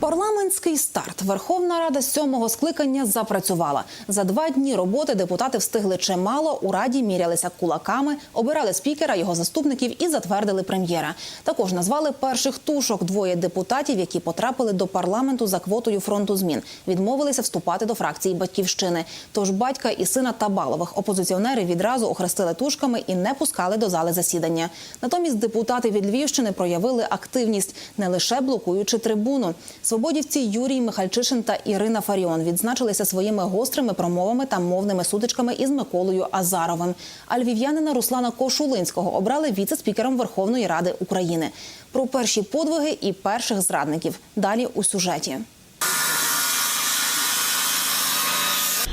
Парламентський старт. Верховна Рада сьомого скликання запрацювала. За два дні роботи депутати встигли чимало. У раді мірялися кулаками, обирали спікера, його заступників і затвердили прем'єра. Також назвали перших тушок двоє депутатів, які потрапили до парламенту за квотою фронту змін. Відмовилися вступати до фракції батьківщини. Тож батька і сина Табалових опозиціонери відразу охрестили тушками і не пускали до зали засідання. Натомість депутати від Львівщини проявили активність, не лише блокуючи трибуну. Свободівці Юрій Михальчишин та Ірина Фаріон відзначилися своїми гострими промовами та мовними сутичками із Миколою Азаровим. А львів'янина Руслана Кошулинського обрали віце-спікером Верховної Ради України. Про перші подвиги і перших зрадників далі у сюжеті.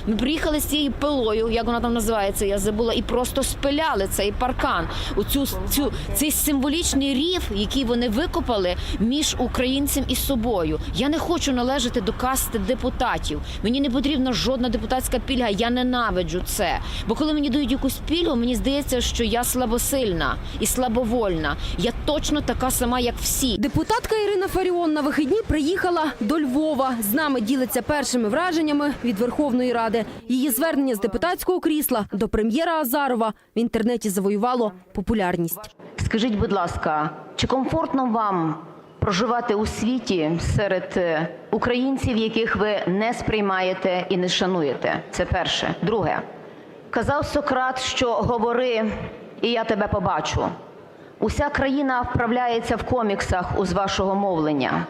Ми приїхали з цією пилою, як вона там називається, я забула, і просто спиляли цей паркан. Оцю цю цей символічний рів, який вони викопали між українцем і собою. Я не хочу належати до касти депутатів. Мені не потрібна жодна депутатська пільга. Я ненавиджу це. Бо коли мені дають якусь пільгу, мені здається, що я слабосильна і слабовольна. Я точно така сама, як всі. Депутатка Ірина Фаріон на вихідні приїхала до Львова. З нами ділиться першими враженнями від Верховної Ради. Її звернення з депутатського крісла до прем'єра Азарова в інтернеті завоювало популярність. Скажіть, будь ласка, чи комфортно вам проживати у світі серед е, українців, яких ви не сприймаєте і не шануєте? Це перше. Друге, казав Сократ, що говори, і я тебе побачу. Уся країна вправляється в коміксах у з вашого мовлення.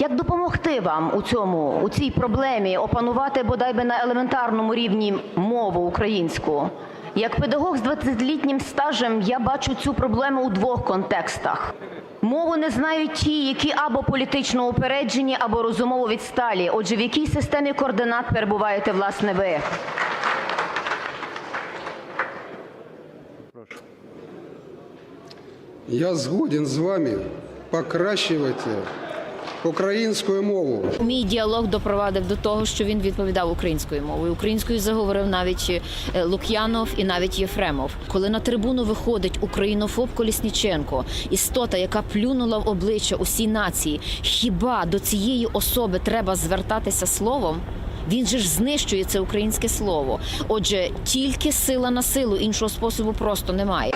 Як допомогти вам у цьому, у цій проблемі опанувати бодай би на елементарному рівні мову українську? Як педагог з 20-літнім стажем я бачу цю проблему у двох контекстах. Мову не знають ті, які або політично упереджені, або розумово відсталі. Отже, в якій системі координат перебуваєте власне ви? Я згоден з вами покращувати українську мову. Мій діалог допровадив до того, що він відповідав українською мовою. Українською заговорив навіть е, Лук'янов і навіть Єфремов. Коли на трибуну виходить українофоб Колісніченко, істота, яка плюнула в обличчя усій нації, хіба до цієї особи треба звертатися словом? Він же ж знищує це українське слово. Отже, тільки сила на силу іншого способу просто немає.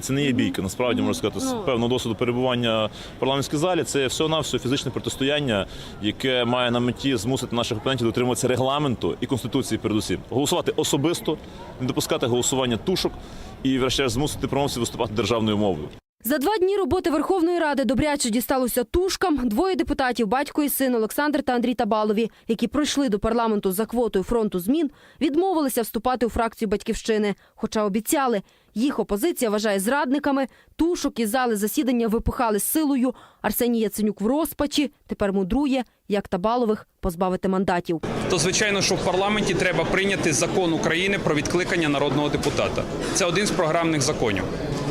Це не є бійка. Насправді можна сказати, з певного досвіду перебування в парламентській залі. Це все на все фізичне протистояння, яке має на меті змусити наших опонентів дотримуватися регламенту і конституції. Передусім голосувати особисто, не допускати голосування тушок і, врешті, змусити промовців виступати державною мовою. За два дні роботи Верховної Ради добряче дісталося тушкам. Двоє депутатів, батько і син Олександр та Андрій Табалові, які пройшли до парламенту за квотою фронту змін, відмовилися вступати у фракцію батьківщини. Хоча обіцяли, їх опозиція вважає зрадниками. Тушок із зали засідання випихали силою. Арсеній Яценюк в розпачі тепер мудрує, як Табалових позбавити мандатів. то звичайно, що в парламенті треба прийняти закон України про відкликання народного депутата. Це один з програмних законів.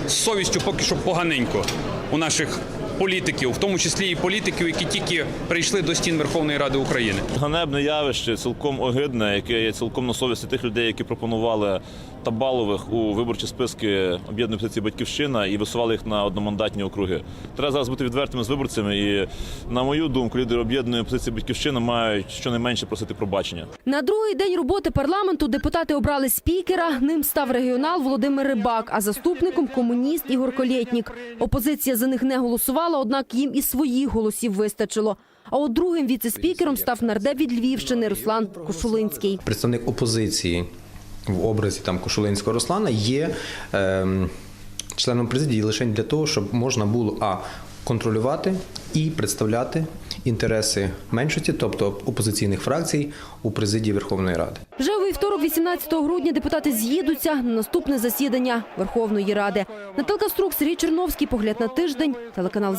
Совістю поки що поганенько у наших політиків, в тому числі і політиків, які тільки прийшли до стін Верховної Ради України. Ганебне явище, цілком огидне, яке є цілком на совісті тих людей, які пропонували Табалових у виборчі списки об'єднаної позиції Батьківщина і висували їх на одномандатні округи. Треба зараз бути відвертими з виборцями. І на мою думку, лідери об'єднаної позиції Батьківщина мають щонайменше просити пробачення. На другий день роботи парламенту депутати обрали спікера. Ним став регіонал Володимир Рибак, а заступником комуніст Ігор Колєтнік. Опозиція за них не голосувала, однак їм і своїх голосів вистачило. А от другим віце-спікером став нардеп від Львівщини Руслан Кошулинський. представник опозиції в образі там Кошулинського Руслана є Е, членом президії лише для того, щоб можна було а контролювати і представляти інтереси меншості, тобто опозиційних фракцій у президії Верховної Ради. Вже у вівторок, 18 грудня, депутати з'їдуться на наступне засідання Верховної Ради. Наталка Струк, Сергій Черновський. Погляд на тиждень. Телеканал.